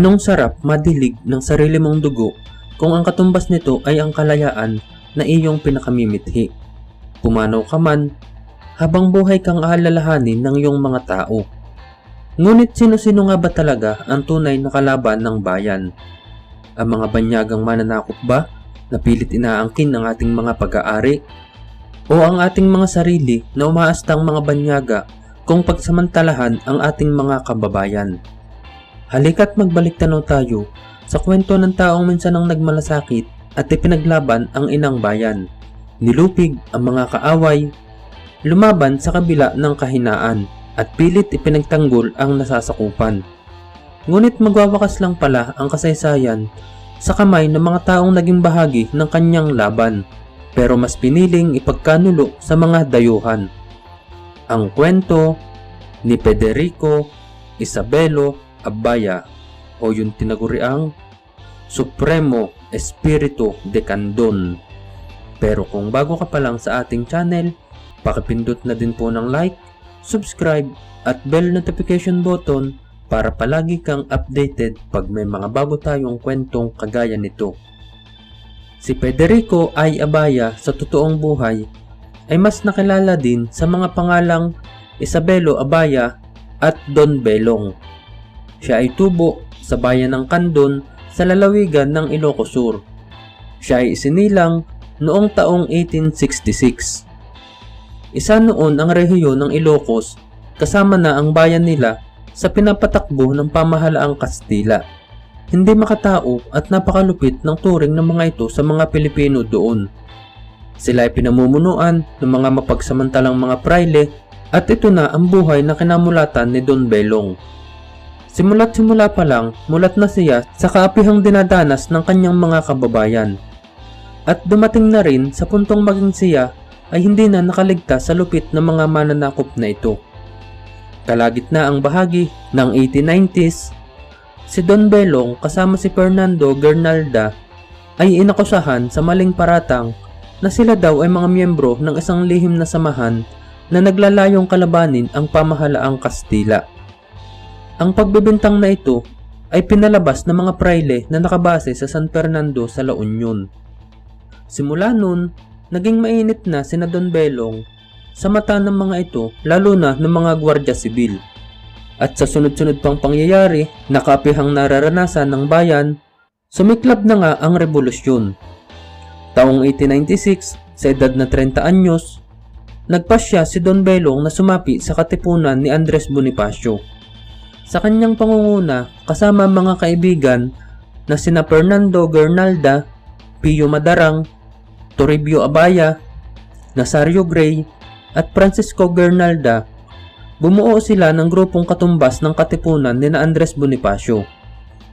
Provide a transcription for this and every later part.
Anong sarap madilig ng sarili mong dugo kung ang katumbas nito ay ang kalayaan na iyong pinakamimithi. Pumanaw ka man, habang buhay kang aalalahanin ng iyong mga tao. Ngunit sino-sino nga ba talaga ang tunay na kalaban ng bayan? Ang mga banyagang mananakop ba na pilit inaangkin ng ating mga pag-aari? O ang ating mga sarili na umaastang mga banyaga kung pagsamantalahan ang ating mga kababayan? Halika't magbalik tanaw tayo sa kwento ng taong minsan ang nagmalasakit at ipinaglaban ang inang bayan. Nilupig ang mga kaaway, lumaban sa kabila ng kahinaan at pilit ipinagtanggol ang nasasakupan. Ngunit magwawakas lang pala ang kasaysayan sa kamay ng mga taong naging bahagi ng kanyang laban pero mas piniling ipagkanulo sa mga dayuhan. Ang kwento ni Federico Isabelo Abaya o yung tinaguriang Supremo Espiritu de Candon. Pero kung bago ka pa lang sa ating channel, pakipindot na din po ng like, subscribe at bell notification button para palagi kang updated pag may mga bago tayong kwentong kagaya nito. Si Federico ay Abaya sa totoong buhay ay mas nakilala din sa mga pangalang Isabelo Abaya at Don Belong. Siya ay tubo sa bayan ng Kandon sa lalawigan ng Ilocos Sur. Siya ay isinilang noong taong 1866. Isa noon ang rehiyon ng Ilocos kasama na ang bayan nila sa pinapatakbo ng pamahalaang Kastila. Hindi makatao at napakalupit ng turing ng mga ito sa mga Pilipino doon. Sila ay pinamumunuan ng mga mapagsamantalang mga praile at ito na ang buhay na kinamulatan ni Don Belong. Simula't simula pa lang, mulat na siya sa kaapihang dinadanas ng kanyang mga kababayan. At dumating na rin sa puntong maging siya ay hindi na nakaligtas sa lupit ng mga mananakop na ito. Kalagit na ang bahagi ng 1890s, si Don Belong kasama si Fernando Gernalda ay inakusahan sa maling paratang na sila daw ay mga miyembro ng isang lihim na samahan na naglalayong kalabanin ang pamahalaang Kastila. Ang pagbibintang na ito ay pinalabas ng mga praile na nakabase sa San Fernando sa La Union. Simula nun, naging mainit na sina Don Belong sa mata ng mga ito lalo na ng mga gwardya sibil. At sa sunod-sunod pang pangyayari na kapihang nararanasan ng bayan, sumiklab na nga ang revolusyon. Taong 1896, sa edad na 30 anyos, nagpasya si Don Belong na sumapi sa katipunan ni Andres Bonifacio. Sa kanyang pangunguna, kasama mga kaibigan na sina Fernando Gernalda, Pio Madarang, Toribio Abaya, Nazario Gray, at Francisco Gernalda, bumuo sila ng grupong katumbas ng katipunan ni na Andres Bonifacio.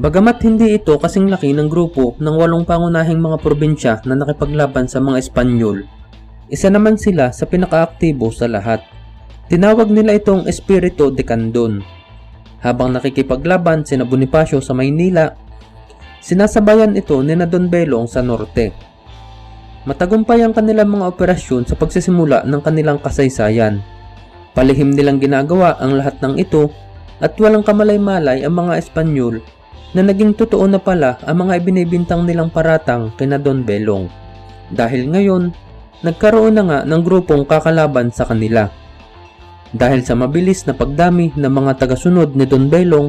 Bagamat hindi ito kasing laki ng grupo ng walong pangunahing mga probinsya na nakipaglaban sa mga Espanyol, isa naman sila sa pinakaaktibo sa lahat. Tinawag nila itong Espiritu de Candon. Habang nakikipaglaban sina Bonifacio sa Maynila, sinasabayan ito ni na Don Belong sa norte. Matagumpay ang kanilang mga operasyon sa pagsisimula ng kanilang kasaysayan. Palihim nilang ginagawa ang lahat ng ito at walang kamalay-malay ang mga Espanyol na naging totoo na pala ang mga ibinibintang nilang paratang kina Don Belong. Dahil ngayon, nagkaroon na nga ng grupong kakalaban sa kanila. Dahil sa mabilis na pagdami ng mga tagasunod ni Don Belong,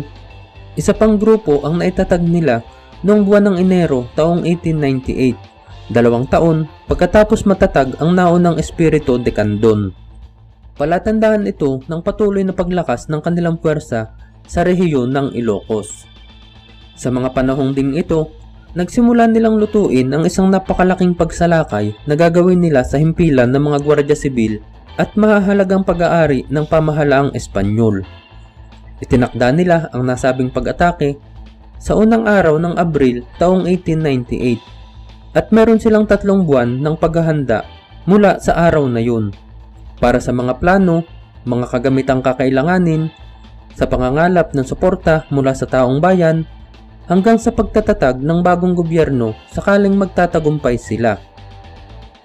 isa pang grupo ang naitatag nila noong buwan ng Enero taong 1898, dalawang taon pagkatapos matatag ang naunang espiritu de Candon. Palatandaan ito ng patuloy na paglakas ng kanilang puwersa sa rehiyon ng Ilocos. Sa mga panahong ding ito, nagsimula nilang lutuin ang isang napakalaking pagsalakay na gagawin nila sa himpilan ng mga gwardya sibil at mahahalagang pag-aari ng pamahalaang Espanyol. Itinakda nila ang nasabing pag-atake sa unang araw ng Abril taong 1898 at meron silang tatlong buwan ng paghahanda mula sa araw na yun para sa mga plano, mga kagamitang kakailanganin, sa pangangalap ng suporta mula sa taong bayan hanggang sa pagtatatag ng bagong gobyerno sakaling magtatagumpay sila.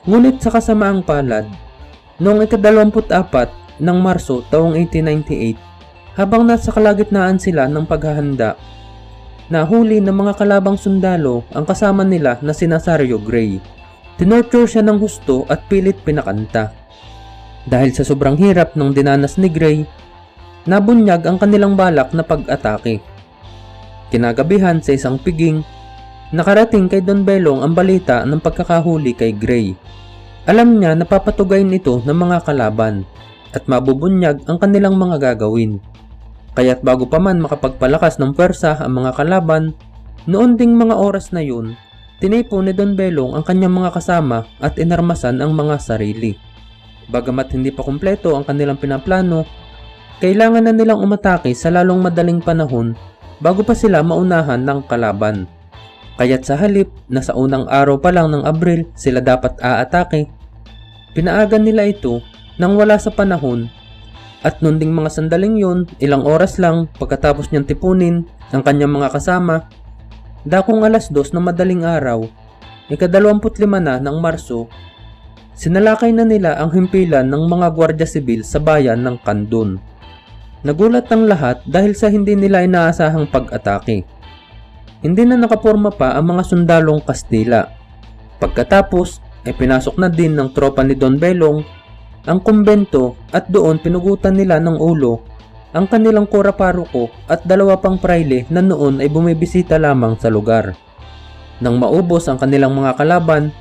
Ngunit sa kasamaang palad, Noong ika-24 ng Marso taong 1898, habang nasa kalagitnaan sila ng paghahanda, nahuli ng mga kalabang sundalo ang kasama nila na si Nazario Gray. Tinorture siya ng husto at pilit pinakanta. Dahil sa sobrang hirap ng dinanas ni Gray, nabunyag ang kanilang balak na pag-atake. Kinagabihan sa isang piging, nakarating kay Don Belong ang balita ng pagkakahuli kay Gray. Alam niya na papatugayin ito ng mga kalaban at mabubunyag ang kanilang mga gagawin. Kaya't bago pa man makapagpalakas ng pwersa ang mga kalaban, noon ding mga oras na yun, tinipo ni Don Belong ang kanyang mga kasama at inarmasan ang mga sarili. Bagamat hindi pa kumpleto ang kanilang pinaplano, kailangan na nilang umatake sa lalong madaling panahon bago pa sila maunahan ng kalaban. Kaya't sa halip na sa unang araw pa lang ng Abril sila dapat aatake, pinaagan nila ito nang wala sa panahon at noon ding mga sandaling yun, ilang oras lang pagkatapos niyang tipunin ang kanyang mga kasama, dakong alas dos ng madaling araw, ikadalawamput-lima na ng Marso, sinalakay na nila ang himpilan ng mga gwardya sibil sa bayan ng Kandun. Nagulat ang lahat dahil sa hindi nila inaasahang pag-atake. Hindi na nakaporma pa ang mga sundalong Kastila. Pagkatapos, ay pinasok na din ng tropa ni Don Belong ang kumbento at doon pinugutan nila ng ulo ang kanilang kora paruko at dalawa pang praile na noon ay bumibisita lamang sa lugar. Nang maubos ang kanilang mga kalaban,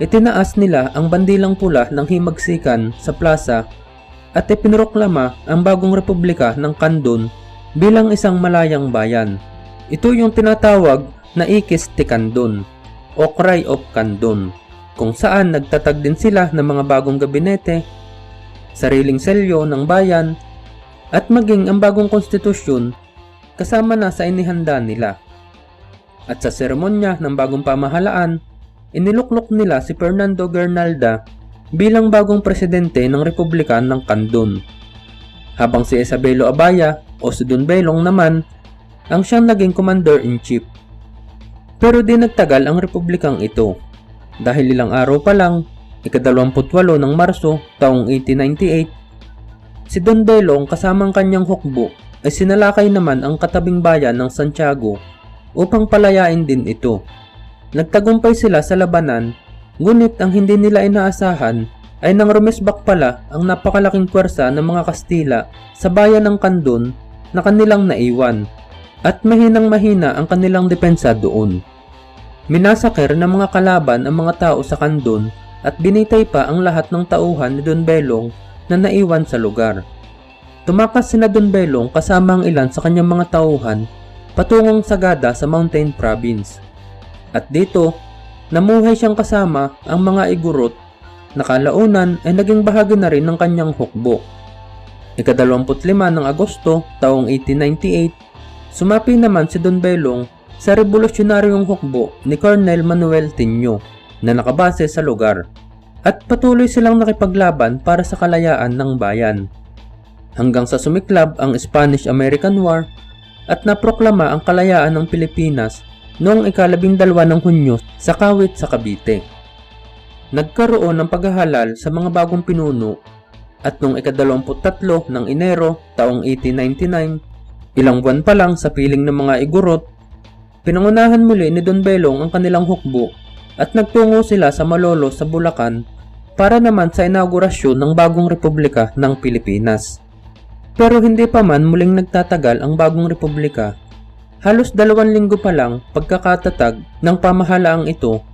itinaas nila ang bandilang pula ng himagsikan sa plaza at ipinroklama ang bagong republika ng Kandun bilang isang malayang bayan. Ito yung tinatawag na Ikis Tikandun o Cry of Kandun kung saan nagtatag din sila ng mga bagong gabinete, sariling selyo ng bayan, at maging ang bagong konstitusyon kasama na sa inihanda nila. At sa seremonya ng bagong pamahalaan, iniluklok nila si Fernando Gernalda bilang bagong presidente ng Republika ng Kandun. Habang si Isabelo Abaya o si Don Belong naman ang siyang naging commander-in-chief. Pero di nagtagal ang republikang ito dahil ilang araw pa lang, ikadalawamputwalo ng Marso taong 1898, si Don Belong kasamang kanyang hukbo ay sinalakay naman ang katabing bayan ng Santiago upang palayain din ito. Nagtagumpay sila sa labanan, ngunit ang hindi nila inaasahan ay nang rumesbak pala ang napakalaking pwersa ng mga Kastila sa bayan ng Kandun na kanilang naiwan at mahinang mahina ang kanilang depensa doon. Minasakir ng mga kalaban ang mga tao sa Kandun at binitay pa ang lahat ng tauhan ni Don Belong na naiwan sa lugar. Tumakas sina Don Belong kasama ang ilan sa kanyang mga tauhan patungong Sagada sa Mountain Province. At dito, namuhay siyang kasama ang mga igurot na kalaunan ay naging bahagi na rin ng kanyang hukbo. Ikadalawamput lima ng Agosto taong 1898, sumapi naman si Don Belong sa revolusyonaryong hukbo ni Colonel Manuel Tinio na nakabase sa lugar at patuloy silang nakipaglaban para sa kalayaan ng bayan. Hanggang sa sumiklab ang Spanish-American War at naproklama ang kalayaan ng Pilipinas noong ikalabing dalawa ng Hunyo sa Kawit sa Cavite. Nagkaroon ng paghahalal sa mga bagong pinuno at noong ikadalawamput tatlo ng Enero taong 1899, ilang buwan pa lang sa piling ng mga igurot Pinangunahan muli ni Don Belong ang kanilang hukbo at nagtungo sila sa Malolo sa Bulacan para naman sa inaugurasyon ng bagong republika ng Pilipinas. Pero hindi pa man muling nagtatagal ang bagong republika. Halos dalawang linggo pa lang pagkakatatag ng pamahalaang ito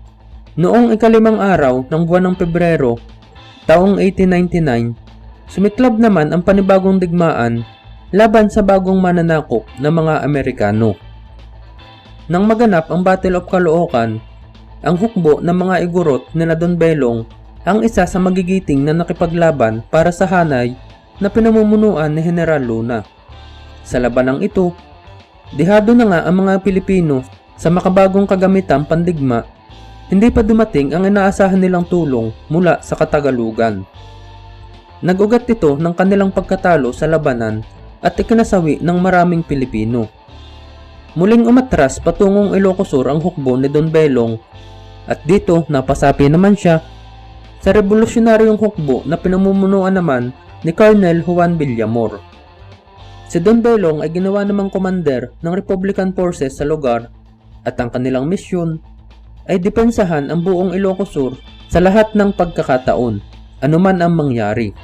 noong ikalimang araw ng buwan ng Pebrero taong 1899, sumiklab naman ang panibagong digmaan laban sa bagong mananakop ng mga Amerikano. Nang maganap ang Battle of Caloocan, ang hukbo ng mga igurot ni Don Belong ang isa sa magigiting na nakipaglaban para sa hanay na pinamumunuan ni General Luna. Sa labanang ito, dihado na nga ang mga Pilipino sa makabagong kagamitang pandigma, hindi pa dumating ang inaasahan nilang tulong mula sa Katagalugan. Nagugat ito ng kanilang pagkatalo sa labanan at ikinasawi ng maraming Pilipino. Muling umatras patungong Ilocosur ang hukbo ni Don Belong at dito napasapi naman siya sa revolusyonaryong hukbo na pinamumunuan naman ni Colonel Juan Villamor. Si Don Belong ay ginawa namang commander ng Republican forces sa lugar at ang kanilang misyon ay depensahan ang buong Ilocos Sur sa lahat ng pagkakataon, anuman ang mangyari.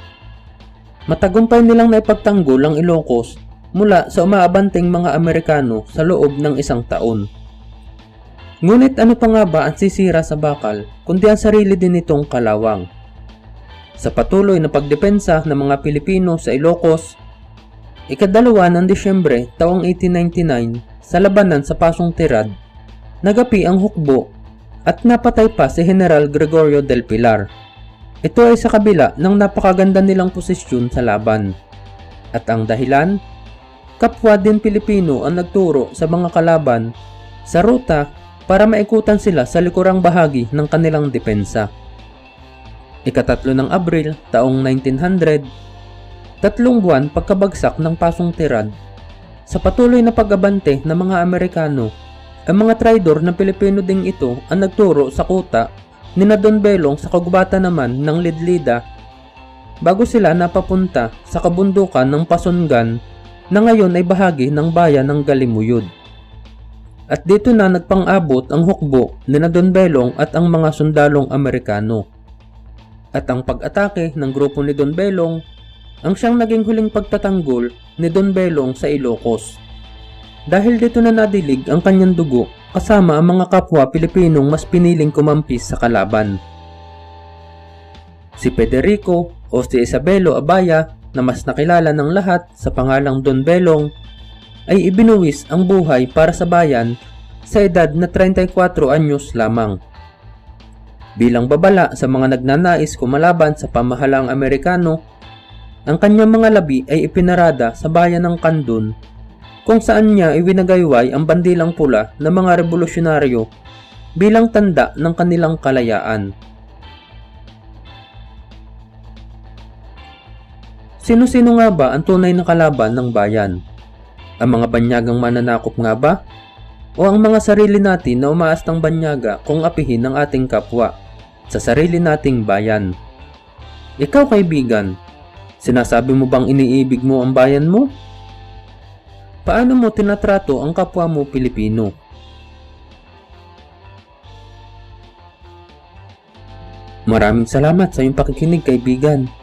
Matagumpay nilang naipagtanggol ang Ilocos mula sa umaabanting mga Amerikano sa loob ng isang taon. Ngunit ano pa nga ba ang sisira sa bakal kundi ang sarili din nitong kalawang? Sa patuloy na pagdepensa ng mga Pilipino sa Ilocos, ikadalawa ng Disyembre taong 1899 sa labanan sa Pasong Tirad, nagapi ang hukbo at napatay pa si General Gregorio del Pilar. Ito ay sa kabila ng napakaganda nilang posisyon sa laban. At ang dahilan? Kapwa din Pilipino ang nagturo sa mga kalaban sa ruta para maikutan sila sa likurang bahagi ng kanilang depensa. Ikatatlo ng Abril taong 1900, tatlong buwan pagkabagsak ng pasong tirad, sa patuloy na pag-abante ng mga Amerikano, ang mga traidor na Pilipino ding ito ang nagturo sa kuta ni na Don Belong sa kagubatan naman ng Lidlida bago sila napapunta sa kabundukan ng Pasungan na ngayon ay bahagi ng bayan ng Galimuyod. At dito na nagpang-abot ang hukbo ni na Don Belong at ang mga sundalong Amerikano. At ang pag-atake ng grupo ni Don Belong ang siyang naging huling pagtatanggol ni Don Belong sa Ilocos. Dahil dito na nadilig ang kanyang dugo kasama ang mga kapwa Pilipinong mas piniling kumampis sa kalaban. Si Federico o si Isabelo Abaya na mas nakilala ng lahat sa pangalang Don Belong ay ibinuwis ang buhay para sa bayan sa edad na 34 anyos lamang. Bilang babala sa mga nagnanais kumalaban sa pamahalang Amerikano, ang kanyang mga labi ay ipinarada sa bayan ng Kandun kung saan niya iwinagayway ang bandilang pula ng mga revolusyonaryo bilang tanda ng kanilang kalayaan. Sino-sino nga ba ang tunay na kalaban ng bayan? Ang mga banyagang mananakop nga ba? O ang mga sarili natin na umaas ng banyaga kung apihin ng ating kapwa sa sarili nating bayan? Ikaw kaibigan, sinasabi mo bang iniibig mo ang bayan mo? Paano mo tinatrato ang kapwa mo Pilipino? Maraming salamat sa iyong pakikinig kaibigan.